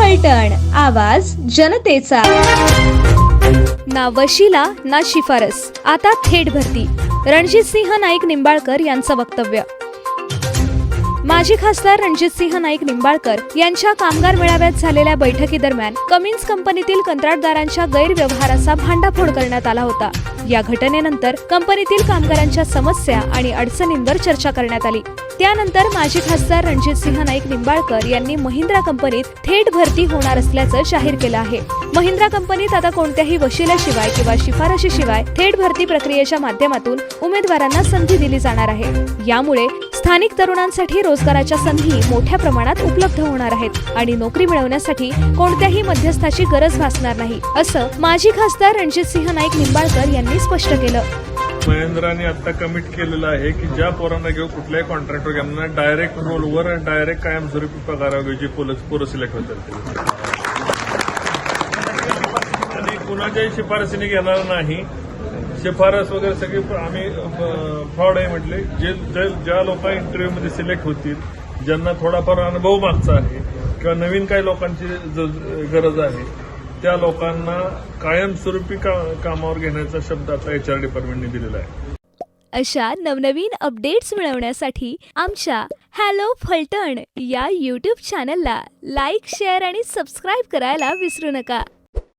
फलटण आवाज जनतेचा. ना वशिला ना शिफारस आता थेट भरती. रणजित सिंह नाईक निंबाळकर यांचं वक्तव्य. माजी खासदार रणजितसिंह नाईक निंबाळकर यांच्या कामगार मेळाव्यात झालेल्या बैठकीदरम्यान कमिन्स कंपनीतील कंत्राटदारांच्या गैरव्यवहाराचा भांडाफोड करण्यात आला होता. या घटनेनंतर कंपनीतील कामगारांच्या समस्या आणि अडचणींवर चर्चा करण्यात आली. त्यानंतर माजी खासदार रणजित सिंह नाईक निंबाळकर यांनी महिंद्रा कंपनीत थेट भरती होणार असल्याचं जाहीर केलं आहे. महिंद्रा कंपनीत आता कोणत्याही वशिल्याशिवाय किंवा शिफारशीशिवाय थेट भरती प्रक्रियेच्या माध्यमातून उमेदवारांना संधी दिली जाणार आहे. यामुळे स्थानिक तरुणांसाठी रोजगाराच्या संधी मोठ्या प्रमाणात उपलब्ध होणार आहेत आणि नोकरी मिळवण्यासाठी कोणत्याही मध्यस्थाची गरज भासणार नाही असं माजी खासदार रणजित सिंह नाईक निंबाळकर यांनी स्पष्ट केलं. महेंद्राने आता कमिट केलेलं आहे की ज्या पोरांना घेऊ कुठल्याही कॉन्ट्रॅक्टर घ्या. म्हणजे डायरेक्ट रोलवर डायरेक्ट कायमस्वरूपी पगारावर जे पोरं पोरं सिलेक्ट होतात आणि कुणाच्याही शिफारसीने घेणार नाही. शिफारस वगैरे सगळी आम्ही फ्रॉड आहे म्हटले. जे ज्या लोक इंटरव्ह्यूमध्ये सिलेक्ट होतील ज्यांना थोडाफार अनुभव मागचा आहे किंवा नवीन काही लोकांची गरज आहे त्या लोकांना कायमस्वरूपी का कामावर घेण्याचा शब्द आता एच आर डिपार्टमेंटने दिलेला आहे. अशा नवनवीन अपडेट्स मिळवण्यासाठी आमच्या हॅलो फलटण या यूट्यूब चॅनलला लाईक शेअर आणि सबस्क्राईब करायला विसरू नका.